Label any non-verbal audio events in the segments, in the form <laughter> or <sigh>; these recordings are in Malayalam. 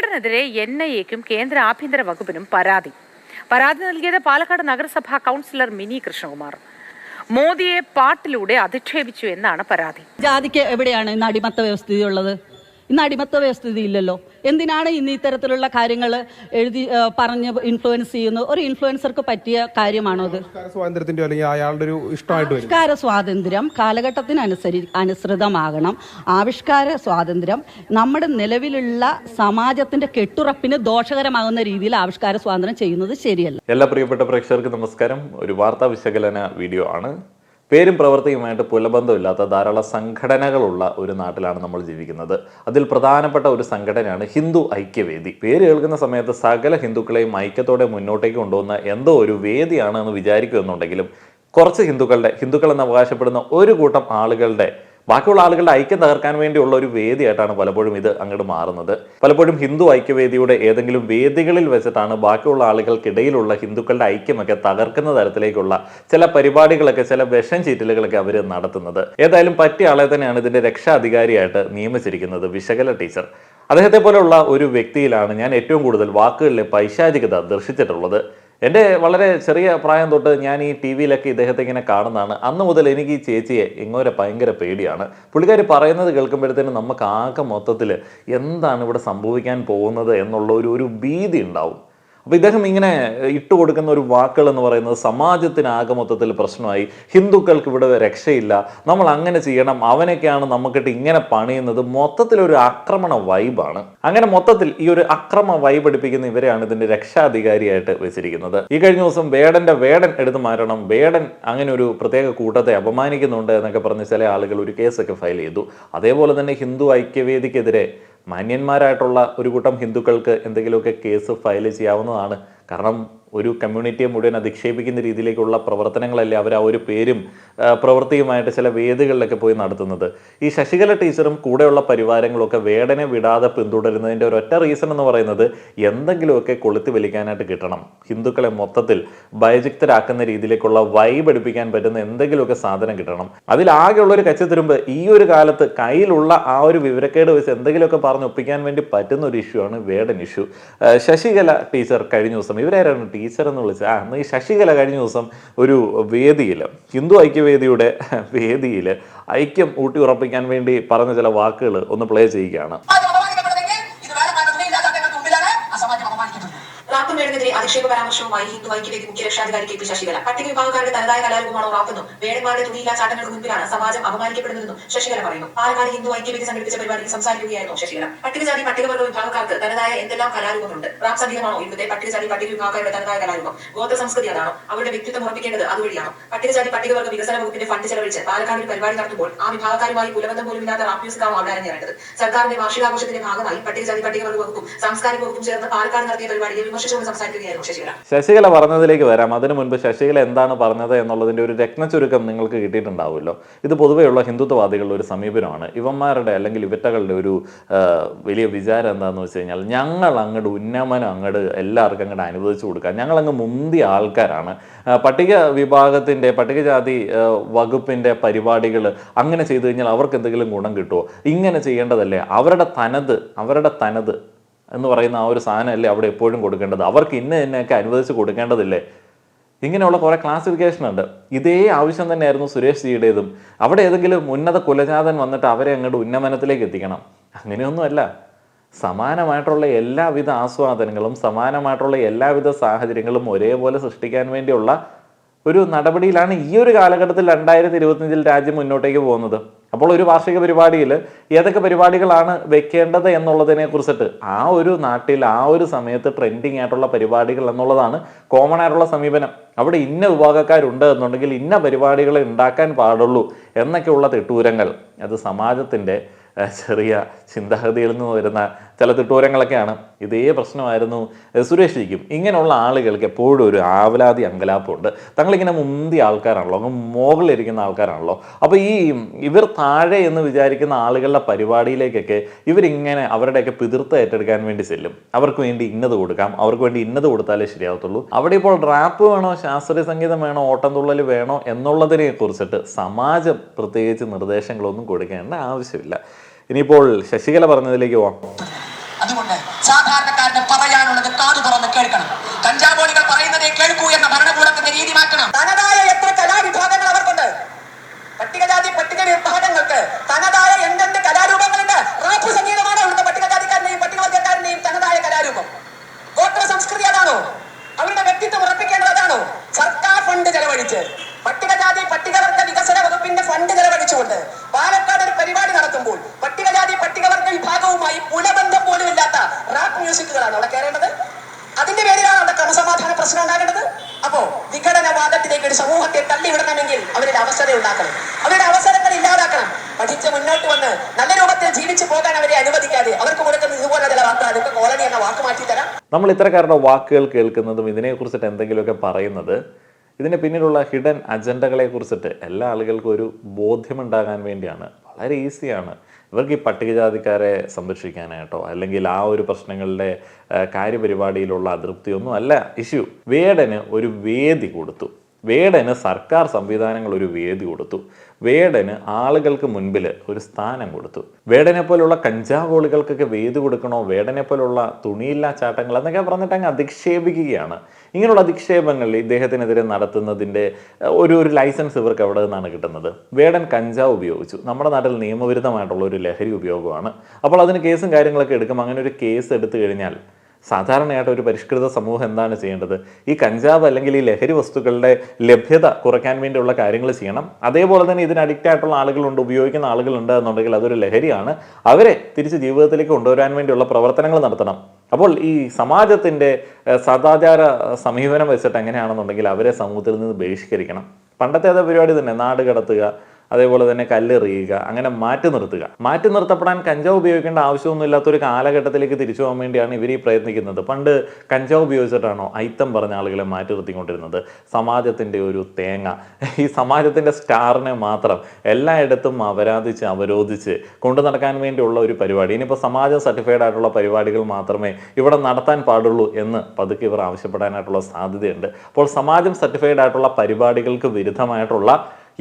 വേടനെതിരെ എൻ ഐ എക്കും കേന്ദ്ര ആഭ്യന്തര വകുപ്പിനും പരാതി. പരാതി നൽകിയത് പാലക്കാട് നഗരസഭാ കൗൺസിലർ മിനി കൃഷ്ണകുമാർ. മോദിയെ പാട്ടിലൂടെ അധിക്ഷേപിച്ചു എന്നാണ് പരാതി. ജാതിക്ക് എവിടെയാണ് അടിമത്ത വ്യവസ്ഥിതി ഉള്ളത് ഇന്ന് അടിമത്ത വ്യവസ്ഥിതി ഇല്ലല്ലോ എന്തിനാണ് ഇന്ന് ഇത്തരത്തിലുള്ള കാര്യങ്ങൾ എഴുതി പറഞ്ഞ് ഇൻഫ്ലുവൻസ് ചെയ്യുന്നത്? ഒരു ഇൻഫ്ലുവൻസർക്ക് പറ്റിയ കാര്യമാണോ അത്? ആവിഷ്കാര സ്വാതന്ത്ര്യത്തിന്റെ അല്ലെങ്കിൽ അയാളുടെ ഒരു ഇഷ്ടമായിട്ട് വരും ആവിഷ്കാര സ്വാതന്ത്ര്യം കാലഘട്ടത്തിനനുസരി അനുസൃതമാകണം. ആവിഷ്കാര സ്വാതന്ത്ര്യം നമ്മുടെ നിലവിലുള്ള സമാജത്തിന്റെ കെട്ടുറപ്പിന് ദോഷകരമാകുന്ന രീതിയിൽ ആവിഷ്കാര സ്വാതന്ത്ര്യം ചെയ്യുന്നത് ശരിയല്ല. എല്ലാ പ്രിയപ്പെട്ട പ്രേക്ഷകർക്ക് നമസ്കാരം. ഒരു വാർത്താ വിശകലന വീഡിയോ ആണ്. പേരും പ്രവൃത്തിയുമായിട്ട് പുലബന്ധമില്ലാത്ത ധാരാളം സംഘടനകളുള്ള ഒരു നാട്ടിലാണ് നമ്മൾ ജീവിക്കുന്നത്. അതിൽ പ്രധാനപ്പെട്ട ഒരു സംഘടനയാണ് ഹിന്ദു ഐക്യവേദി. പേര് കേൾക്കുന്ന സമയത്ത് സകല ഹിന്ദുക്കളെയും ഐക്യത്തോടെ മുന്നോട്ടേക്ക് കൊണ്ടുവന്ന എന്തോ ഒരു വേദിയാണ് എന്ന് വിചാരിക്കുമെന്നുണ്ടെങ്കിലും കുറച്ച് ഹിന്ദുക്കളുടെ ഹിന്ദുക്കൾ എന്ന് അവകാശപ്പെടുന്ന ഒരു കൂട്ടം ആളുകളുടെ ബാക്കിയുള്ള ആളുകളുടെ ഐക്യം തകർക്കാൻ വേണ്ടിയുള്ള ഒരു വേദിയായിട്ടാണ് പലപ്പോഴും ഇത് അങ്ങോട്ട് മാറുന്നത്. പലപ്പോഴും ഹിന്ദു ഐക്യവേദിയുടെ ഏതെങ്കിലും വേദികളിൽ വെച്ചിട്ടാണ് ബാക്കിയുള്ള ആളുകൾക്കിടയിലുള്ള ഹിന്ദുക്കളുടെ ഐക്യമൊക്കെ തകർക്കുന്ന തരത്തിലേക്കുള്ള ചില പരിപാടികളൊക്കെ ചില വിഷം ചീറ്റലുകളൊക്കെ അവർ നടത്തുന്നത്. ഏതായാലും പറ്റിയ ആളെ തന്നെയാണ് ഇതിന്റെ രക്ഷാധികാരിയായിട്ട് നിയമിച്ചിരിക്കുന്നത് വിശകല ടീച്ചർ. അദ്ദേഹത്തെ പോലെയുള്ള ഒരു വ്യക്തിയിലാണ് ഞാൻ ഏറ്റവും കൂടുതൽ വാക്കുകളിലെ പൈശാചികത ദർശിച്ചിട്ടുള്ളത്. എന്റെ വളരെ ചെറിയ പ്രായം തൊട്ട് ഞാൻ ഈ ടി വിയിലൊക്കെ ഇദ്ദേഹത്തെ ഇങ്ങനെ കാണുന്നതാണ്. അന്ന് മുതൽ എനിക്ക് ഈ ചേച്ചിയെ ഇങ്ങോരെ ഭയങ്കര പേടിയാണ്. പുള്ളിക്കാർ പറയുന്നത് കേൾക്കുമ്പോഴത്തേനും നമുക്ക് ആകെ മൊത്തത്തിൽ എന്താണ് ഇവിടെ സംഭവിക്കാൻ പോകുന്നത് എന്നുള്ള ഒരു ഒരു ഭീതി ഉണ്ടാവും. അപ്പോൾ ഇദ്ദേഹം ഇങ്ങനെ ഇട്ട് കൊടുക്കുന്ന ഒരു വാക്കുകൾ എന്ന് പറയുന്നത് സമാജത്തിനാകെ മൊത്തത്തിൽ പ്രശ്നമായി. ഹിന്ദുക്കൾക്ക് ഇവിടെ രക്ഷയില്ല. നമ്മൾ അങ്ങനെ ചെയ്യണം. അവനൊക്കെയാണ് നമുക്കിട്ട് ഇങ്ങനെ പണിയുന്നത്. മൊത്തത്തിൽ ഒരു ആക്രമണ വൈബാണ്. അങ്ങനെ മൊത്തത്തിൽ ഈ ഒരു അക്രമ വൈബ് എടുപ്പിക്കുന്ന ഇവരെയാണ് ഇതിന്റെ രക്ഷാധികാരിയായിട്ട് വെച്ചിരിക്കുന്നത്. ഈ കഴിഞ്ഞ ദിവസം വേടന്റെ വേടൻ എടുത്തു മാറ്റണം. വേടൻ അങ്ങനെ ഒരു പ്രത്യേക കൂട്ടത്തെ അപമാനിക്കുന്നുണ്ട് എന്നൊക്കെ പറഞ്ഞ് ചില ആളുകൾ ഒരു കേസൊക്കെ ഫയൽ ചെയ്തു. അതേപോലെ തന്നെ ഹിന്ദു ഐക്യവേദിക്കെതിരെ മാന്യന്മാരായിട്ടുള്ള ഒരു കൂട്ടം ഹിന്ദുക്കൾക്ക് എന്തെങ്കിലുമൊക്കെ കേസ് ഫയൽ ചെയ്യാവുന്നതാണ്. കാരണം ഒരു കമ്മ്യൂണിറ്റിയെ മുഴുവൻ അധിക്ഷേപിക്കുന്ന രീതിയിലേക്കുള്ള പ്രവർത്തനങ്ങളല്ലേ അവർ ആ ഒരു പേരും പ്രവൃത്തിയുമായിട്ട് ചില വേദികളിലൊക്കെ പോയി നടത്തുന്നത്. ഈ ശശികല ടീച്ചറും കൂടെയുള്ള പരിവാരങ്ങളൊക്കെ വേടനെ വിടാതെ പിന്തുടരുന്നതിന്റെ ഒരൊറ്റ റീസൺ എന്ന് പറയുന്നത് എന്തെങ്കിലുമൊക്കെ കൊളുത്തി വലിക്കാനായിട്ട് കിട്ടണം. ഹിന്ദുക്കളെ മൊത്തത്തിൽ ഭയചിക്തരാക്കുന്ന രീതിയിലേക്കുള്ള വൈബ് എടുപ്പിക്കാൻ പറ്റുന്ന എന്തെങ്കിലുമൊക്കെ സാധനം കിട്ടണം. അതിലാകെയുള്ള ഒരു കച്ചത്തിരുമ്പ് ഈ ഒരു കാലത്ത് കയ്യിലുള്ള ആ ഒരു വിവരക്കേട് വെച്ച് എന്തെങ്കിലുമൊക്കെ പറഞ്ഞ് ഒപ്പിക്കാൻ വേണ്ടി പറ്റുന്ന ഒരു ഇഷ്യൂ ആണ് വേടൻ ഇഷ്യൂ ശശികല ടീച്ചർ കഴിഞ്ഞ ദിവസം ഇവരാരാണ് ടീച്ചർ എന്ന് വിളിച്ചത് ആ അന്ന് ഈ ശശികല കഴിഞ്ഞ ദിവസം ഒരു വേദിയിൽ ഹിന്ദു ഐക്യവേദിയുടെ <laughs> വേദിയിൽ ഐക്യം ഊട്ടി ഉറപ്പിക്കാൻ വേണ്ടി പറഞ്ഞ ചില വാക്കുകൾ ഒന്ന് പ്ലേ ചെയ്യുകയാണ് സമാജം അപമാനിക്കപ്പെടുന്നെങ്കിൽ ഇത് വേറെ മാർഗത്തിലേ ഇല്ലാത്ത ജനങ്ങൾക്ക് മുമ്പിലാണ് ആ സമാജം അപമാനിക്കുന്നത് റാപ്പും വേണമെതിരെ അധിക്ഷേപ പരാമർശവുമായി ഹിന്ദു ഐക്യവേദി മുഖ്യ രക്ഷാധികാരി കെ പി ശശികല. പട്ടിക വിഭാഗക്കാരുടെ തനതായ കലാരൂപമാണോ റാപ്പെന്നും വേണുമാരുടെ തുണിയില്ലാ ചാട്ടങ്ങൾക്ക് മുമ്പിലാണ് സമാജം അപമാനിക്കപ്പെടുന്നതെന്നും ശശികല പറയുന്നു. പാലക്കാട് ഹിന്ദു ഐക്യവേദി സംഘടിപ്പിച്ച പരിപാടിയിൽ സംസാരിക്കുകയായിരുന്നു ശശികല. പട്ടികജാതി പട്ടികവർഗ വിഭാഗക്കാർക്ക് തനതായ എന്തെല്ലാം കലാരൂപമുണ്ട്? റാപ്പ് സംഗീതമാണോ പട്ടികജാതി പട്ടിക വിഭാഗക്കാരുടെ തനതായ കലാരൂപം? ഗോത്ര സംസ്കൃതി അതാണോ? അവരുടെ വ്യക്തിത്വം ഉറപ്പിക്കേണ്ടത് അതുവഴിയാണോ? പട്ടികജാതി പട്ടികവർഗ വികസന വകുപ്പിന്റെ ഫണ്ട് ചെലവഴിച്ച് പാലക്കാട് ഒരു പരിപാടി നടത്തുമ്പോൾ ആ വിഭാഗക്കാരുമായി കുലബന്ധം പോലും ഇല്ലാത്ത റാപ്പ് മ്യൂസിക്കാണോ അവിടെ അരങ്ങേറേണ്ടത് സർക്കാരിന്റെ വാർഷികാഘോഷത്തിന്റെ ഭാഗമായി പട്ടികജാതി പട്ടികവർഗ വകുപ്പും സാംസ്കാരിക വകുപ്പും ചേർന്ന് പാലക്കാട് നടത്തിയ പരിപാടിയെ വിമർശിച്ചുകൊണ്ട് സംസാരിക്കുകയായിരുന്നു ശശികല പറഞ്ഞതിലേക്ക് വരാം. അതിനു മുൻപ് ശശികല എന്താണ് പറഞ്ഞത് എന്നുള്ളതിന്റെ ഒരു രത്നച്ചുരുക്കം നിങ്ങൾക്ക് കിട്ടിയിട്ടുണ്ടാവുമല്ലോ. ഇത് പൊതുവെയുള്ള ഹിന്ദുത്വവാദികളുടെ ഒരു സമീപനമാണ്. ഇവന്മാരുടെ അല്ലെങ്കിൽ ഇവറ്റകളുടെ ഒരു വലിയ വിചാരം എന്താണെന്ന് വെച്ച് കഴിഞ്ഞാൽ ഞങ്ങൾ അങ്ങോട്ട് ഉന്നമനം അങ്ങോട്ട് എല്ലാവർക്കും അങ്ങോട്ട് അനുവദിച്ചു കൊടുക്കാം ഞങ്ങൾ അങ്ങ് മുന്തിയ ആൾക്കാരാണ്. പട്ടിക വിഭാഗത്തിന്റെ പട്ടികജാതി വകുപ്പിന്റെ പരിപാടികൾ അങ്ങനെ ചെയ്തു കഴിഞ്ഞാൽ അവർക്ക് എന്തെങ്കിലും ഗുണം കിട്ടുമോ? ഇങ്ങനെ ചെയ്യേണ്ടതല്ലേ? അവരുടെ തനത് അവരുടെ തനത് എന്ന് പറയുന്ന ആ ഒരു സാധനമല്ലേ അവിടെ എപ്പോഴും കൊടുക്കേണ്ടത്? അവർക്ക് ഇന്ന ഇന്നൊക്കെ അനുവദിച്ച് കൊടുക്കേണ്ടതില്ലേ? ഇങ്ങനെയുള്ള കുറേ ക്ലാസിഫിക്കേഷൻ ഉണ്ട്. ഇതേ ആവശ്യം തന്നെയായിരുന്നു സുരേഷ് ജിയുടേതും. അവിടെ ഏതെങ്കിലും ഉന്നത കുലജാതൻ വന്നിട്ട് അവരെ അങ്ങോട്ട് ഉന്നമനത്തിലേക്ക് എത്തിക്കണം. അങ്ങനെയൊന്നുമല്ല. സമാനമായിട്ടുള്ള എല്ലാവിധ ആസ്വാദനങ്ങളും സമാനമായിട്ടുള്ള എല്ലാവിധ സാഹചര്യങ്ങളും ഒരേപോലെ സൃഷ്ടിക്കാൻ വേണ്ടിയുള്ള ഒരു നടപടിയിലാണ് ഈ ഒരു കാലഘട്ടത്തിൽ രണ്ടായിരത്തി ഇരുപത്തിയഞ്ചിൽ രാജ്യം മുന്നോട്ടേക്ക് പോകുന്നത്. അപ്പോൾ ഒരു വാർഷിക പരിപാടിയിൽ ഏതൊക്കെ പരിപാടികളാണ് വെക്കേണ്ടത് എന്നുള്ളതിനെ കുറിച്ചിട്ട് ആ ഒരു നാട്ടിൽ ആ ഒരു സമയത്ത് ട്രെൻഡിങ് ആയിട്ടുള്ള പരിപാടികൾ എന്നുള്ളതാണ് കോമൺ ആയിട്ടുള്ള സമീപനം. അവിടെ ഇന്ന വിഭാഗക്കാരുണ്ട് എന്നുണ്ടെങ്കിൽ ഇന്ന പരിപാടികളെ ഉണ്ടാക്കാൻ പാടുള്ളൂ എന്നൊക്കെയുള്ള തിട്ടൂരങ്ങൾ. അത് സമാജത്തിന്റെ ചെറിയ ചിന്താഗതിയിൽ നിന്ന് വരുന്ന ചില തിട്ടൂരങ്ങളൊക്കെയാണ്. ഇതേ പ്രശ്നമായിരുന്നു സുരേഷ് ജിക്കും. ഇങ്ങനെയുള്ള ആളുകൾക്ക് എപ്പോഴും ഒരു ആവലാതി അങ്കലാപ്പുണ്ട്. തങ്ങളിങ്ങനെ മുന്തി ആൾക്കാരാണല്ലോ അങ്ങ് മുകളിലിരിക്കുന്ന ആൾക്കാരാണല്ലോ. അപ്പോൾ ഈ ഇവർ താഴെ എന്ന് വിചാരിക്കുന്ന ആളുകളുടെ പരിപാടിയിലേക്കൊക്കെ ഇവരിങ്ങനെ അവരുടെയൊക്കെ പിതിർത്ത് ഏറ്റെടുക്കാൻ വേണ്ടി ചെല്ലും. അവർക്ക് വേണ്ടി ഇന്നത് കൊടുക്കാം അവർക്ക് വേണ്ടി ഇന്നത് കൊടുത്താലേ ശരിയാവത്തുള്ളൂ. അവിടെ ഇപ്പോൾ റാപ്പ് വേണോ ശാസ്ത്രീയ സംഗീതം വേണോ ഓട്ടംതുള്ളൽ വേണോ എന്നുള്ളതിനെ കുറിച്ചിട്ട് സമാജം പ്രത്യേകിച്ച് നിർദ്ദേശങ്ങളൊന്നും കൊടുക്കേണ്ട ആവശ്യമില്ല. ഇനിയിപ്പോൾ ശശികല പറഞ്ഞതിലേക്ക് പോവാം. അതുകൊണ്ട് സാധാരണക്കാരന് പറയാനുള്ളത് കാതു തുറന്ന് കേൾക്കണം. കഞ്ചാവോളികൾ പറയുന്നതേ കേൾക്കൂ എന്ന ഭരണകൂടത്തിന്റെ രീതി മാറ്റണം. തനതായ എത്ര കലാവിഭാഗങ്ങൾ അവർക്കുണ്ട്? പട്ടികജാതി പട്ടിക വിഭാഗങ്ങൾക്ക് തനതായ എന്തെന്ത് കലാരൂപങ്ങളുണ്ട്? റാപ്പ് സംഗീതമാണോ ഇവിടുത്തെ പട്ടികജാതിക്കാരനെയും പട്ടികവർഗക്കാരനെയും തനതായ കലാരൂപം. ഗോത്ര സംസ്കൃതി അതാണോ? അവരുടെ വ്യക്തിത്വം ഉറപ്പിക്കേണ്ടത് അതാണോ സർക്കാർ ഫണ്ട് ചെലവഴിച്ച്. പട്ടികജാതി പട്ടികവർഗ വികസന വകുപ്പിന്റെ ഫണ്ട് ചെലവഴിച്ചുകൊണ്ട് പാലക്കാട് ഒരു പരിപാടി നടത്തുമ്പോൾ പട്ടികജാതി പട്ടികവർഗ വിഭാഗവുമായി പുലബന്ധം പോലും ഇല്ലാത്ത മ്യൂസിക്കുകളാണ് അവിടെ കയറേണ്ടത്. അതിന്റെ പേരിലാണ് അവിടെ ക്രമസമാധാന പ്രശ്നം ഉണ്ടാകേണ്ടത്. അപ്പോ വിഘടനവാദത്തിലേക്ക് ഒരു സമൂഹത്തെ തള്ളിവിടണമെങ്കിൽ അവരുടെ അവസരം ഉണ്ടാക്കണം. അവരുടെ അവസരങ്ങൾ ഇല്ലാതാക്കണം. പഠിച്ച് മുന്നോട്ട് വന്ന് നല്ല രൂപത്തിൽ ജീവിച്ചു പോകാൻ അവരെ അനുവദിക്കാതെ അവർക്ക് കൊടുക്കുന്ന ഇതുപോലെ ചില വാർത്ത അതൊക്കെ കോളനി എന്ന വാക്ക് മാറ്റി തരാം. നമ്മൾ ഇത്തരക്കാരുടെ വാക്കുകൾ കേൾക്കുന്നതും ഇതിനെക്കുറിച്ചിട്ട് എന്തെങ്കിലുമൊക്കെ പറയുന്നത് ഇതിന് പിന്നിലുള്ള ഹിഡൻ അജണ്ടകളെ കുറിച്ചിട്ട് എല്ലാ ആളുകൾക്കും ഒരു ബോധ്യമുണ്ടാകാൻ വേണ്ടിയാണ്. വളരെ ഈസിയാണ് ഇവർക്ക് ഈ പട്ടികജാതിക്കാരെ സംരക്ഷിക്കാനായിട്ടോ അല്ലെങ്കിൽ ആ ഒരു പ്രശ്നങ്ങളുടെ കാര്യപരിപാടിയിലുള്ള അതൃപ്തിയൊന്നും അല്ല. ഇഷ്യൂ വേടന് ഒരു വേദി കൊടുത്തു. വേടന് സർക്കാർ സംവിധാനങ്ങൾ ഒരു വേദി കൊടുത്തു. വേടന് ആളുകൾക്ക് മുൻപിൽ ഒരു സ്ഥാനം കൊടുത്തു. വേടനെ പോലുള്ള കഞ്ചാവോളികൾക്കൊക്കെ വേദ് കൊടുക്കണോ? വേടനെ പോലുള്ള തുണിയില്ലാ ചാട്ടങ്ങൾ എന്നൊക്കെ പറഞ്ഞിട്ട് അങ്ങ് അധിക്ഷേപിക്കുകയാണ്. ഇങ്ങനെയുള്ള അധിക്ഷേപങ്ങൾ ഇദ്ദേഹത്തിനെതിരെ നടത്തുന്നതിന്റെ ഒരു ഒരു ലൈസൻസ് ഇവർക്ക് എവിടെ നിന്നാണ് കിട്ടുന്നത്. വേടൻ കഞ്ചാവ് ഉപയോഗിച്ചു. നമ്മുടെ നാട്ടിൽ നിയമവിരുദ്ധമായിട്ടുള്ള ഒരു ലഹരി ഉപയോഗമാണ്. അപ്പോൾ അതിന് കേസും കാര്യങ്ങളൊക്കെ എടുക്കും അങ്ങനെ ഒരു കേസ് എടുത്തു കഴിഞ്ഞാൽ സാധാരണയായിട്ട് ഒരു പരിഷ്കൃത സമൂഹം എന്താണ് ചെയ്യേണ്ടത്? ഈ കഞ്ചാവ് അല്ലെങ്കിൽ ഈ ലഹരി വസ്തുക്കളുടെ ലഭ്യത കുറയ്ക്കാൻ വേണ്ടിയുള്ള കാര്യങ്ങൾ ചെയ്യണം. അതേപോലെ തന്നെ ഇതിന് അഡിക്റ്റ് ആയിട്ടുള്ള ആളുകളുണ്ട് ഉപയോഗിക്കുന്ന ആളുകളുണ്ട് എന്നുണ്ടെങ്കിൽ അതൊരു ലഹരിയാണ്. അവരെ തിരിച്ച് ജീവിതത്തിലേക്ക് കൊണ്ടുവരാൻ വേണ്ടിയുള്ള പ്രവർത്തനങ്ങൾ നടത്തണം. അപ്പോൾ ഈ സമാജത്തിന്റെ സദാചാര സമീപനം വെച്ചിട്ട് എങ്ങനെയാണെന്നുണ്ടെങ്കിൽ അവരെ സമൂഹത്തിൽ നിന്ന് ബഹിഷ്കരിക്കണം. പണ്ടത്തെ അതേ പരിപാടി തന്നെ നാട് കടത്തുക അതേപോലെ തന്നെ കല്ലെറിയുക അങ്ങനെ മാറ്റി നിർത്തുക. മാറ്റി നിർത്തപ്പെടാൻ കഞ്ചാവ് ഉപയോഗിക്കേണ്ട ആവശ്യമൊന്നും ഇല്ലാത്തൊരു കാലഘട്ടത്തിലേക്ക് തിരിച്ചു പോകാൻ വേണ്ടിയാണ് ഇവർ ഈ പ്രയത്നിക്കുന്നത്. പണ്ട് കഞ്ചാവ് ഉപയോഗിച്ചിട്ടാണോ ഐത്തം പറഞ്ഞ ആളുകളെ മാറ്റി നിർത്തിക്കൊണ്ടിരുന്നത്? സമാജത്തിന്റെ ഒരു തേങ്ങ. ഈ സമാജത്തിന്റെ സ്റ്റാറിനെ മാത്രം എല്ലായിടത്തും അപരാധിച്ച് അവരോധിച്ച് കൊണ്ടു നടക്കാൻ വേണ്ടിയുള്ള ഒരു പരിപാടി. ഇനിയിപ്പോൾ സമാജം സർട്ടിഫൈഡ് ആയിട്ടുള്ള പരിപാടികൾ മാത്രമേ ഇവിടെ നടത്താൻ പാടുള്ളൂ എന്ന് പതുക്കെ ഇവർ ആവശ്യപ്പെടാനായിട്ടുള്ള സാധ്യതയുണ്ട്. അപ്പോൾ സമാജം സർട്ടിഫൈഡ് ആയിട്ടുള്ള പരിപാടികൾക്ക് വിരുദ്ധമായിട്ടുള്ള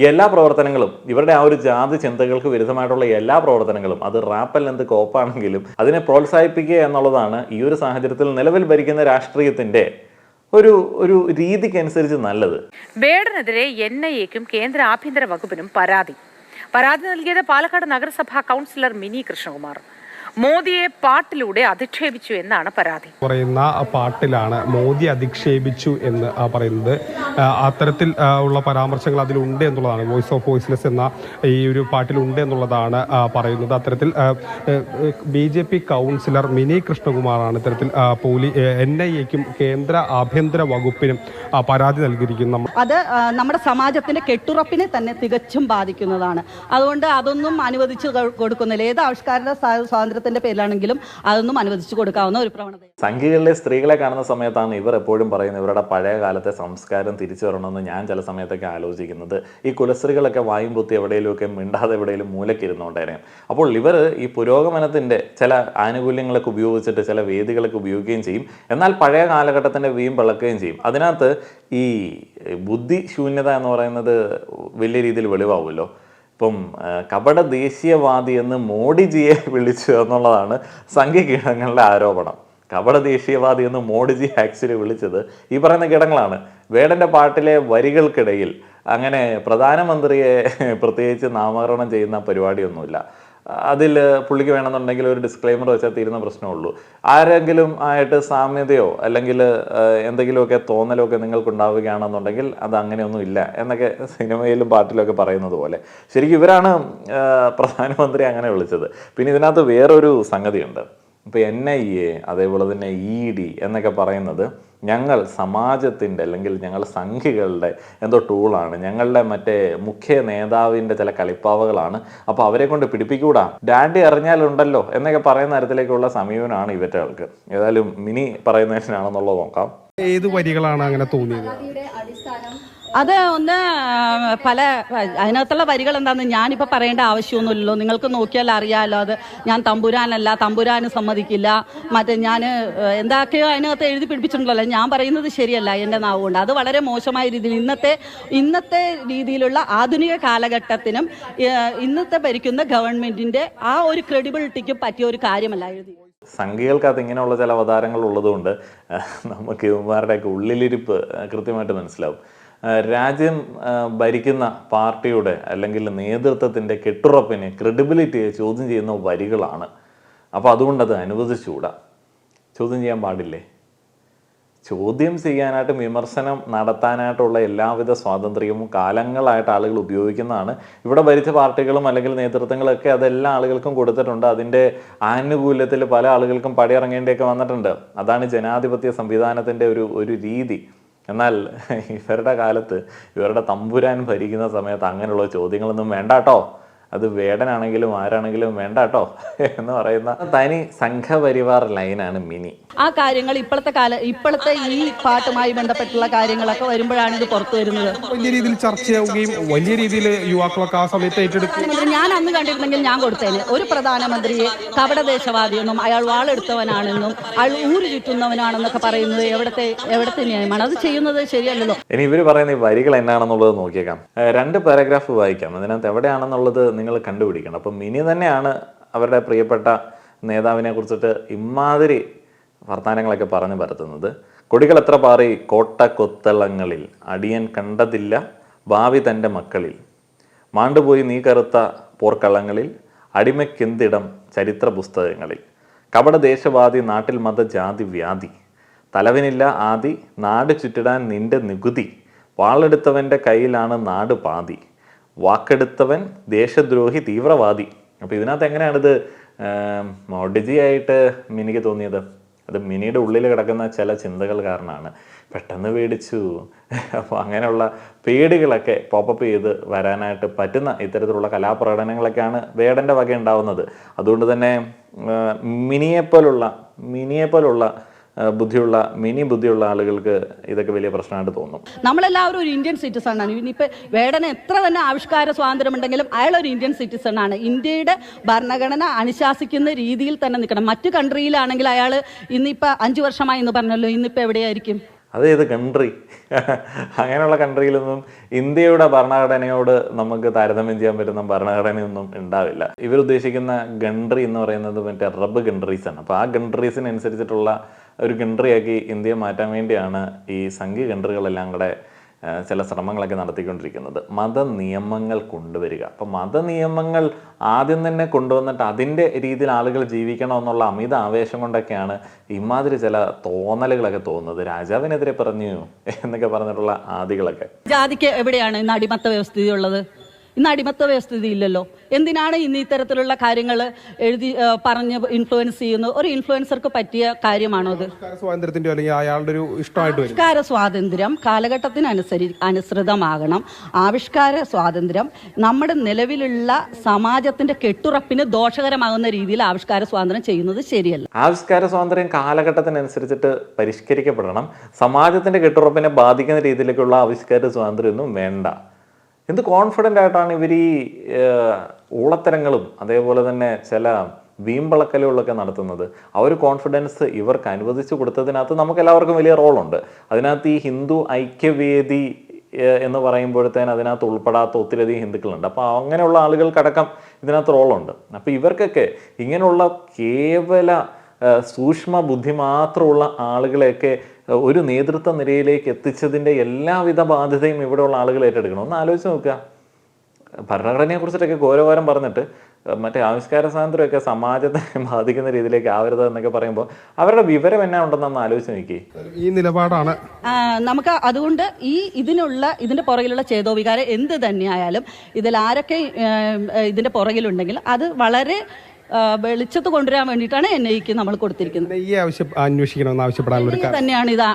എല്ലാ പ്രവർത്തനങ്ങളും ഇവരുടെ ആ ഒരു ജാതി ചിന്തകൾക്ക് വിരുദ്ധമായിട്ടുള്ള എല്ലാ പ്രവർത്തനങ്ങളും അത് റാപ്പൽ എന്ത് കോപ്പാണെങ്കിലും അതിനെ പ്രോത്സാഹിപ്പിക്കുക എന്നുള്ളതാണ് ഈ ഒരു സാഹചര്യത്തിൽ നിലവിൽ ഭരിക്കുന്ന രാഷ്ട്രീയത്തിന്റെ ഒരു ഒരു രീതിക്കനുസരിച്ച് നല്ലത്. വേടനെതിരെ എൻ ഐ എക്കും കേന്ദ്ര ആഭ്യന്തര വകുപ്പിനും പരാതി. പരാതി നൽകിയത് പാലക്കാട് നഗരസഭാ കൗൺസിലർ മിനി കൃഷ്ണകുമാർ. മോദിയെ പാട്ടിലൂടെ അധിക്ഷേപിച്ചു എന്നാണ് പരാതി. പറയുന്ന പാട്ടിലാണ് മോദി അധിക്ഷേപിച്ചു എന്ന് ആ, പറയുന്നത്. അത്തരത്തിൽ ഉള്ള പരാമർശങ്ങൾ അതിലുണ്ട് എന്നുള്ളതാണ്. വോയിസ് ഓഫ് വോയിസ്ലെസ് എന്ന ഈ ഒരു പാട്ടിലുണ്ട് എന്നുള്ളതാണ് പറയുന്നത്. അത്തരത്തിൽ B J P councillor Mini കൃഷ്ണകുമാറാണ് ഇത്തരത്തിൽ പോലീസ് പോലീ എൻ ഐ എക്കും കേന്ദ്ര ആഭ്യന്തര വകുപ്പിനും പരാതി നൽകിയിരിക്കുന്നു അത് നമ്മുടെ സമാജത്തിന്റെ കെട്ടുറപ്പിനെ തന്നെ തികച്ചും ബാധിക്കുന്നതാണ്. അതുകൊണ്ട് അതൊന്നും അനുവദിച്ചു കൊടുക്കുന്നില്ല. ഏത് ആവിഷ്കാര സ്വാ- സ്വാതന്ത്ര്യത്തിന്റെ പേരിലാണെങ്കിലും അതൊന്നും അനുവദിച്ചു കൊടുക്കാവുന്ന ഒരു പ്രവണത. സംഘികളിലെ സ്ത്രീകളെ കാണുന്ന സമയത്താണ് ഇവർ എപ്പോഴും പറയുന്നത് ഇവരുടെ പഴയ കാലത്തെ സംസ്കാരം തിരിച്ചു വരണമെന്ന് ഞാൻ ചില സമയത്തൊക്കെ ആലോചിക്കുന്നത്. ഈ കുലസ്ത്രീകളൊക്കെ വായും പൊത്തി എവിടെയെങ്കിലുമൊക്കെ മിണ്ടാതെ എവിടെയെങ്കിലും മൂലക്കിരുന്നോണ്ടേനെ അപ്പോൾ ഇവർ ഈ പുരോഗമനത്തിന്റെ ചില ആനുകൂല്യങ്ങളൊക്കെ ഉപയോഗിച്ചിട്ട് ചില വേദികളൊക്കെ ഉപയോഗിക്കുകയും ചെയ്യും. എന്നാൽ പഴയ കാലഘട്ടത്തിന്റെ വീം പിളക്കുകയും ചെയ്യും. അതിനകത്ത് ഈ ബുദ്ധി ശൂന്യത എന്ന് പറയുന്നത് വലിയ രീതിയിൽ വെളിവാകുമല്ലോ ഇപ്പം കപട ദേശീയവാദി എന്ന് മോഡിജിയെ <laughs> വിളിച്ചു എന്നുള്ളതാണ് സംഘകീടങ്ങളുടെ ആരോപണം. കപട ദേശീയവാദി എന്ന് മോഡിജി ആക്ച്വലി വിളിച്ചത് ഈ പറയുന്ന കീടങ്ങളാണ്. വേടന്റെ പാട്ടിലെ വരികൾക്കിടയിൽ അങ്ങനെ പ്രധാനമന്ത്രിയെ <laughs> പ്രത്യേകിച്ച് നാമകരണം ചെയ്യുന്ന പരിപാടിയൊന്നുമില്ല. അതിൽ പുള്ളിക്ക് വേണമെന്നുണ്ടെങ്കിൽ ഒരു ഡിസ്ക്ലൈമർ വെച്ചാൽ തീരുന്ന പ്രശ്നമുള്ളൂ ആരെങ്കിലും ആയിട്ട് സാമ്യതയോ അല്ലെങ്കിൽ എന്തെങ്കിലുമൊക്കെ തോന്നലോ ഒക്കെ നിങ്ങൾക്ക് ഉണ്ടാവുകയാണെന്നുണ്ടെങ്കിൽ അത് അങ്ങനെയൊന്നും ഇല്ല എന്നൊക്കെ സിനിമയിലും പാട്ടിലൊക്കെ പറയുന്നത് പോലെ. ശരിക്കും ഇവരാണ് പ്രധാനമന്ത്രി അങ്ങനെ വിളിച്ചത്. പിന്നെ ഇതിനകത്ത് വേറൊരു സംഗതിയുണ്ട്. ഇപ്പോൾ എൻ ഐ എ അതേപോലെ തന്നെ ഇ ഡി എന്നൊക്കെ പറയുന്നത് ഞങ്ങൾ സമാജത്തിന്റെ അല്ലെങ്കിൽ ഞങ്ങൾ സംഘികളുടെ എന്തോ ടൂളാണ് ഞങ്ങളുടെ മറ്റേ മുഖ്യ നേതാവിന്റെ ചില കളിപ്പാവകളാണ്. അപ്പോൾ അവരെ കൊണ്ട് പിടിപ്പിക്കൂടാ. ഡാഡി അറിഞ്ഞാലുണ്ടല്ലോ എന്നൊക്കെ പറയുന്ന തരത്തിലേക്കുള്ള സമീപനമാണ് ഇവറ്റ ആൾക്ക് ഏതായാലും മിനി പറയുന്നതിനാണെന്നുള്ളത് നോക്കാം. ഏത് വരികളാണ് അങ്ങനെ തോന്നിയത്? അത് ഒന്ന് പല അതിനകത്തുള്ള വരികൾ എന്താണെന്ന് ഞാനിപ്പോൾ പറയേണ്ട ആവശ്യമൊന്നുമില്ലല്ലോ. നിങ്ങൾക്ക് നോക്കിയാൽ അറിയാമല്ലോ അത്. ഞാൻ തമ്പുരാനല്ല തമ്പുരാന് സമ്മതിക്കില്ല. മറ്റേ ഞാൻ എന്താക്കെയോ അതിനകത്ത് എഴുതി പിടിപ്പിച്ചിട്ടുണ്ടല്ലോ. ഞാൻ പറയുന്നത് ശരിയല്ല എന്റെ നാവ് കൊണ്ട് അത് വളരെ മോശമായ രീതിയിൽ ഇന്നത്തെ ഇന്നത്തെ രീതിയിലുള്ള ആധുനിക കാലഘട്ടത്തിനും ഇന്നത്തെ ഭരിക്കുന്ന ഗവൺമെന്റിന്റെ ആ ഒരു ക്രെഡിബിലിറ്റിക്ക് പറ്റിയ ഒരു കാര്യമല്ല എഴുതി. സംഖ്യകൾക്കകത്ത് ഇങ്ങനെയുള്ള ചില അവതാരങ്ങൾ ഉള്ളതുകൊണ്ട് നമുക്ക് ഇവന്മാരുടെയൊക്കെ ഉള്ളിലിരിപ്പ് കൃത്യമായിട്ട് മനസ്സിലാവും. രാജ്യം ഭരിക്കുന്ന പാർട്ടിയുടെ അല്ലെങ്കിൽ നേതൃത്വത്തിന്റെ കെട്ടുറപ്പിനെ ക്രെഡിബിലിറ്റിയെ ചോദ്യം ചെയ്യുന്ന വരികളാണ്. അപ്പോൾ അതുകൊണ്ട് അത് അനുവദിച്ചുകൂടാ? ചോദ്യം ചെയ്യാൻ പാടില്ലേ? ചോദ്യം ചെയ്യാനായിട്ടും വിമർശനം നടത്താനായിട്ടുള്ള എല്ലാവിധ സ്വാതന്ത്ര്യവും കാലങ്ങളായിട്ട് ആളുകൾ ഉപയോഗിക്കുന്നതാണ്. ഇവിടെ ഭരിച്ച പാർട്ടികളും അല്ലെങ്കിൽ നേതൃത്വങ്ങളൊക്കെ അതെല്ലാ ആളുകൾക്കും കൊടുത്തിട്ടുണ്ട്. അതിന്റെ ആനുകൂല്യത്തിൽ പല ആളുകൾക്കും പടിയിറങ്ങേണ്ടിയൊക്കെ വന്നിട്ടുണ്ട്. അതാണ് ജനാധിപത്യ സംവിധാനത്തിന്റെ ഒരു ഒരു രീതി. എന്നാൽ ഇവരുടെ കാലത്ത് ഇവരുടെ തമ്പുരാൻ ഭരിക്കുന്ന സമയത്ത് അങ്ങനെയുള്ള ചോദ്യങ്ങളൊന്നും വേണ്ട കേട്ടോ അത് വേടനാണെങ്കിലും ആരാണെങ്കിലും വേണ്ട കേട്ടോ എന്ന് പറയുന്ന തനി സംഘപരിവാർ ലൈനാണ് മിനി. ആ കാര്യങ്ങൾ ഇപ്പോഴത്തെ കാല ഇപ്പോഴത്തെ ഈ പാട്ടുമായി ബന്ധപ്പെട്ടുള്ള കാര്യങ്ങളൊക്കെ വരുമ്പോഴാണ് ഇത് പുറത്തു വരുന്നത്. വലിയ രീതിയിൽ ചർച്ചയാവുകയും വലിയ രീതിയിൽ യുവാക്കളൊക്കെ ആ സമയത്ത് ഏറ്റെടുക്കും. ഞാൻ അന്ന് കണ്ടിരുന്നെങ്കിൽ ഞാൻ കൊടുത്തേന്. ഒരു പ്രധാനമന്ത്രിയെ കപടദേശവാദിയെന്നും അയാൾ വാളെടുത്തവനാണെന്നും അയാൾ ഊര് ചുറ്റുന്നവനാണെന്നൊക്കെ പറയുന്നത് എവിടത്തെ എവിടത്തെ ന്യായമാണ് അത് ചെയ്യുന്നത് ശരിയല്ലല്ലോ. ഇനി ഇവർ പറയുന്ന ഈ വരികൾ എന്നാണെന്നുള്ളത് നോക്കിയേക്കാം. രണ്ട് പാരഗ്രാഫ് വായിക്കാം. അതിനകത്ത് എവിടെയാണെന്നുള്ളത് നിങ്ങൾ കണ്ടുപിടിക്കണം. അപ്പം മിനി തന്നെയാണ് അവരുടെ പ്രിയപ്പെട്ട നേതാവിനെ കുറിച്ചിട്ട് ഇമാതിരി വർത്തമാനങ്ങളൊക്കെ പറഞ്ഞു പരത്തുന്നത്. കൊടികൾ എത്ര പാറി കോട്ട കൊത്തളങ്ങളിൽ അടിയൻ കണ്ടതില്ല ഭാവി തന്റെ മക്കളിൽ. മാണ്ടുപോയി നീ കറുത്ത പോർക്കളങ്ങളിൽ അടിമയ്ക്കെന്തിടം ചരിത്ര പുസ്തകങ്ങളിൽ. കപട ദേശവാദി നാട്ടിൽ മത ജാതി വ്യാധി. തലവിനില്ല ആദി നാട് ചുറ്റിടാൻ നിന്റെ നികുതി. വാളെടുത്തവന്റെ കയ്യിലാണ് നാട് പാതി. വാക്കെടുത്തവൻ ദേശദ്രോഹി തീവ്രവാദി. അപ്പോൾ ഇതിനകത്ത് എങ്ങനെയാണിത്? മോഡിജി ആയിട്ട് മിനിക്ക് തോന്നിയത്? അത് മിനിയുടെ ഉള്ളിൽ കിടക്കുന്ന ചില ചിന്തകൾ കാരണമാണ്. പെട്ടെന്ന് പേടിച്ചു. അപ്പോൾ അങ്ങനെയുള്ള പേടികളൊക്കെ പോപ്പപ്പ് ചെയ്ത് വരാനായിട്ട് പറ്റുന്ന ഇത്തരത്തിലുള്ള കലാപ്രകടനങ്ങളൊക്കെയാണ് വേടന്റെ വക ഉണ്ടാവുന്നത് അതുകൊണ്ട് തന്നെ മിനിയെപ്പോലുള്ള മിനിയെപ്പോലുള്ള ബുദ്ധിയുള്ള മിനി ബുദ്ധിയുള്ള ആളുകൾക്ക് ഇതൊക്കെ വലിയ പ്രശ്നമായിട്ട് തോന്നും. നമ്മളെല്ലാവരും ഒരു ഇന്ത്യൻ സിറ്റിസൺ ആണ് ഇനിയിപ്പോൾ വേടന എത്ര തന്നെ ആവിഷ്കാര സ്വാതന്ത്ര്യം ഉണ്ടെങ്കിലും അയാൾ ഒരു ഇന്ത്യൻ സിറ്റിസൺ ആണ് ഇന്ത്യയുടെ ഭരണഘടന അനുശാസിക്കുന്ന രീതിയിൽ തന്നെ നിൽക്കണം. മറ്റു കൺട്രിയിലാണെങ്കിൽ അയാൾ ഇന്നിപ്പോൾ അഞ്ച് വർഷമായി എന്ന് പറഞ്ഞല്ലോ ഇന്നിപ്പോൾ എവിടെയായിരിക്കും? അത് ഏത് കൺട്രി അങ്ങനെയുള്ള കൺട്രിയിലൊന്നും ഇന്ത്യയുടെ ഭരണഘടനയോട് നമുക്ക് താരതമ്യം ചെയ്യാൻ പറ്റുന്ന ഭരണഘടനയൊന്നും ഉണ്ടാവില്ല. ഇവരുദ്ദേശിക്കുന്ന കൺട്രി എന്ന് പറയുന്നത് മറ്റേ അറബ് കൺട്രീസ് ആണ്. അപ്പോൾ ആ കൺട്രീസിനനുസരിച്ചിട്ടുള്ള ഒരു കൺട്രിയാക്കി ഇന്ത്യയെ മാറ്റാൻ വേണ്ടിയാണ് ഈ സംഘീയ കൺട്രികളെല്ലാം കൂടെ ചില ശ്രമങ്ങളൊക്കെ നടത്തിക്കൊണ്ടിരിക്കുന്നത്. മത നിയമങ്ങൾ കൊണ്ടുവരിക. അപ്പം മത നിയമങ്ങൾ ആദ്യം തന്നെ കൊണ്ടുവന്നിട്ട് അതിന്റെ രീതിയിൽ ആളുകൾ ജീവിക്കണമെന്നുള്ള അമിത ആവേശം കൊണ്ടൊക്കെയാണ് ഇമാതിരി ചില തോന്നലുകളൊക്കെ തോന്നുന്നത്. രാജാവിനെതിരെ പറഞ്ഞു എന്നൊക്കെ പറഞ്ഞിട്ടുള്ള ആദികളൊക്കെ. ജാതിക്ക് എവിടെയാണ് അടിമത്ത വ്യവസ്ഥിതി ഉള്ളത് ഇന്ന് അടിമത്ത വ്യവസ്ഥിതി ഇല്ലല്ലോ എന്തിനാണ് ഇന്ന് ഇത്തരത്തിലുള്ള കാര്യങ്ങൾ എഴുതി പറഞ്ഞ് ഇൻഫ്ലുവൻസ് ചെയ്യുന്നത് ഒരു ഇൻഫ്ലുവൻസർക്ക് പറ്റിയ കാര്യമാണോ അത്? ആവിഷ്കാര സ്വാതന്ത്ര്യത്തിന്റെ അല്ലെങ്കിൽ അയാളുടെ ഒരു ഇഷ്ടമായിട്ട് ആവിഷ്കാര സ്വാതന്ത്ര്യം കാലഘട്ടത്തിനനുസരി അനുസൃതമാകണം. ആവിഷ്കാര സ്വാതന്ത്ര്യം നമ്മുടെ നിലവിലുള്ള സമാജത്തിന്റെ കെട്ടുറപ്പിന് ദോഷകരമാകുന്ന രീതിയിൽ ആവിഷ്കാര സ്വാതന്ത്ര്യം ചെയ്യുന്നത് ശരിയല്ല. ആവിഷ്കാര സ്വാതന്ത്ര്യം കാലഘട്ടത്തിനനുസരിച്ചിട്ട് പരിഷ്കരിക്കപ്പെടണം. സമാജത്തിന്റെ കെട്ടുറപ്പിനെ ബാധിക്കുന്ന രീതിയിലേക്കുള്ള ആവിഷ്കാര സ്വാതന്ത്ര്യമൊന്നും വേണ്ട. എന്ത് കോൺഫിഡന്റ് ആയിട്ടാണ് ഇവർ ഈ ഊളത്തരങ്ങളും അതേപോലെ തന്നെ ചില വീമ്പളക്കലുകളൊക്കെ നടത്തുന്നത്? ആ ഒരു കോൺഫിഡൻസ് ഇവർക്ക് അനുവദിച്ചു കൊടുത്തതിനകത്ത് നമുക്ക് എല്ലാവർക്കും വലിയ റോളുണ്ട്. അതിനകത്ത് ഈ ഹിന്ദു ഐക്യവേദി എന്ന് പറയുമ്പോഴത്തേന് അതിനകത്ത് ഉൾപ്പെടാത്ത ഒത്തിരിയധികം ഹിന്ദുക്കളുണ്ട്. അപ്പോൾ അങ്ങനെയുള്ള ആളുകൾക്കടക്കം ഇതിനകത്ത് റോളുണ്ട്. അപ്പോൾ ഇവർക്കൊക്കെ ഇങ്ങനെയുള്ള കേവല സൂക്ഷ്മ ബുദ്ധി മാത്രമുള്ള ആളുകളെയൊക്കെ ഒരു നേതൃത്വ നിരയിലേക്ക് എത്തിച്ചതിന്റെ എല്ലാവിധ ബാധ്യതയും ഇവിടെയുള്ള ആളുകൾ ഏറ്റെടുക്കണം. ഒന്ന് ആലോചിച്ച് നോക്കുക. ഭരണഘടനയെ കുറിച്ചിട്ടൊക്കെ ഘോരഘോരം പറഞ്ഞിട്ട് മറ്റേ ആവിഷ്കാര സ്വാതന്ത്ര്യമൊക്കെ സമാജത്തെ <laughs> ബാധിക്കുന്ന രീതിയിലേക്ക് ആവരുത് എന്നൊക്കെ പറയുമ്പോൾ അവരുടെ വിവരം എന്നാ ഉണ്ടെന്നൊന്ന് ആലോചിച്ച് നോക്കി ഈ നിലപാടാണ്. നമുക്ക് അതുകൊണ്ട് ഈ ഇതിനുള്ള ഇതിന്റെ പുറകിലുള്ള ചേതോവികാരം എന്ത് തന്നെയായാലും ഇതിൽ ആരൊക്കെ ഇതിന്റെ പുറകിലുണ്ടെങ്കിൽ അത് വളരെ വെളിച്ചത്ത് കൊണ്ടുവരാൻ വേണ്ടിയിട്ടാണ് എൻ ഐക്ക് നമ്മൾ കൊടുത്തിരിക്കുന്നത്. ഈ ആവശ്യം അന്വേഷിക്കണമെന്ന് ആവശ്യപ്പെടാനുള്ള തന്നെയാണ് ഇത്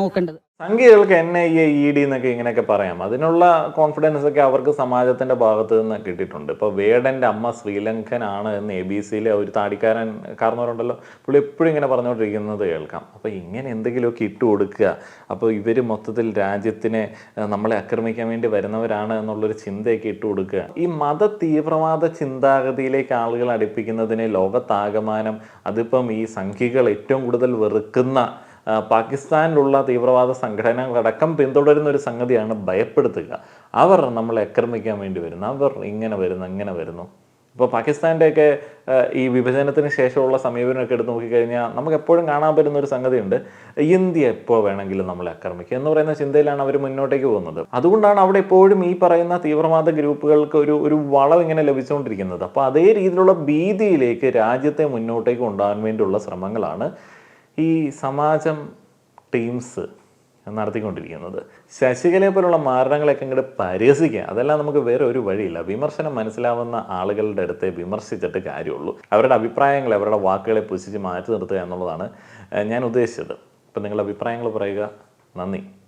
നോക്കേണ്ടത്. സംഖ്യകൾക്ക് N I A E D എന്നൊക്കെ ഇങ്ങനെയൊക്കെ പറയാം. അതിനുള്ള കോൺഫിഡൻസ് ഒക്കെ അവർക്ക് സമാജത്തിന്റെ ഭാഗത്ത് നിന്ന് കിട്ടിയിട്ടുണ്ട്. ഇപ്പോൾ വേടന്റെ അമ്മ ശ്രീലങ്കനാണ് എന്ന് എ ബി സിയിലെ ഒരു താടിക്കാരൻ കാരണവരുണ്ടല്ലോ. പുള്ളി എപ്പോഴും ഇങ്ങനെ പറഞ്ഞുകൊണ്ടിരിക്കുന്നത് കേൾക്കാം. അപ്പോൾ ഇങ്ങനെ എന്തെങ്കിലുമൊക്കെ ഇട്ട് കൊടുക്കുക. അപ്പോൾ ഇവർ മൊത്തത്തിൽ രാജ്യത്തിനെ നമ്മളെ ആക്രമിക്കാൻ വേണ്ടി വരുന്നവരാണ് എന്നുള്ളൊരു ചിന്തയൊക്കെ ഇട്ട് കൊടുക്കുക. ഈ മത തീവ്രവാദ ചിന്താഗതിയിലേക്ക് ആളുകൾ അടുപ്പിക്കുന്നതിന് ലോകത്താകമാനം അതിപ്പം ഈ സംഖ്യകൾ ഏറ്റവും കൂടുതൽ വെറുക്കുന്ന പാകിസ്ഥാനിലുള്ള തീവ്രവാദ സംഘടനകളടക്കം പിന്തുടരുന്ന ഒരു സംഗതിയാണ് ഭയപ്പെടുത്തുക. അവർ നമ്മളെ ആക്രമിക്കാൻ വേണ്ടി വരുന്നു. അവർ ഇങ്ങനെ വരുന്നു അങ്ങനെ വരുന്നു. ഇപ്പോൾ പാകിസ്ഥാന്റെയൊക്കെ ഈ വിഭജനത്തിന് ശേഷമുള്ള സമീപനമൊക്കെ എടുത്ത് നോക്കിക്കഴിഞ്ഞാൽ നമുക്ക് എപ്പോഴും കാണാൻ പറ്റുന്ന ഒരു സംഗതിയുണ്ട്. ഇന്ത്യ എപ്പോൾ വേണമെങ്കിലും നമ്മളെ ആക്രമിക്കുക എന്ന് പറയുന്ന ചിന്തയിലാണ് അവർ മുന്നോട്ടേക്ക് പോകുന്നത്. അതുകൊണ്ടാണ് അവിടെ എപ്പോഴും ഈ പറയുന്ന തീവ്രവാദ ഗ്രൂപ്പുകൾക്ക് ഒരു ഒരു വളം ഇങ്ങനെ ലഭിച്ചുകൊണ്ടിരിക്കുന്നത്. അപ്പോൾ അതേ രീതിയിലുള്ള ഭീതിയിലേക്ക് രാജ്യത്തെ മുന്നോട്ടേക്ക് കൊണ്ടുപോകാൻ വേണ്ടിയുള്ള ശ്രമങ്ങളാണ് ഈ സമാജം ടീംസ് നടത്തിക്കൊണ്ടിരിക്കുന്നത്. ശശികലയെ പോലുള്ള മാരണങ്ങളൊക്കെ ഇങ്ങോട്ട് പരിഹസിക്കുക അതെല്ലാം നമുക്ക് വേറെ ഒരു വഴിയില്ല. വിമർശനം മനസ്സിലാവുന്ന ആളുകളുടെ അടുത്തേ വിമർശിച്ചിട്ട് കാര്യമുള്ളൂ. അവരുടെ അഭിപ്രായങ്ങളെ അവരുടെ വാക്കുകളെ പുച്ഛിച്ച് മാറ്റി നിർത്തുക എന്നുള്ളതാണ് ഞാൻ ഉദ്ദേശിച്ചത്. അപ്പം നിങ്ങളുടെ അഭിപ്രായങ്ങൾ പറയുക. നന്ദി.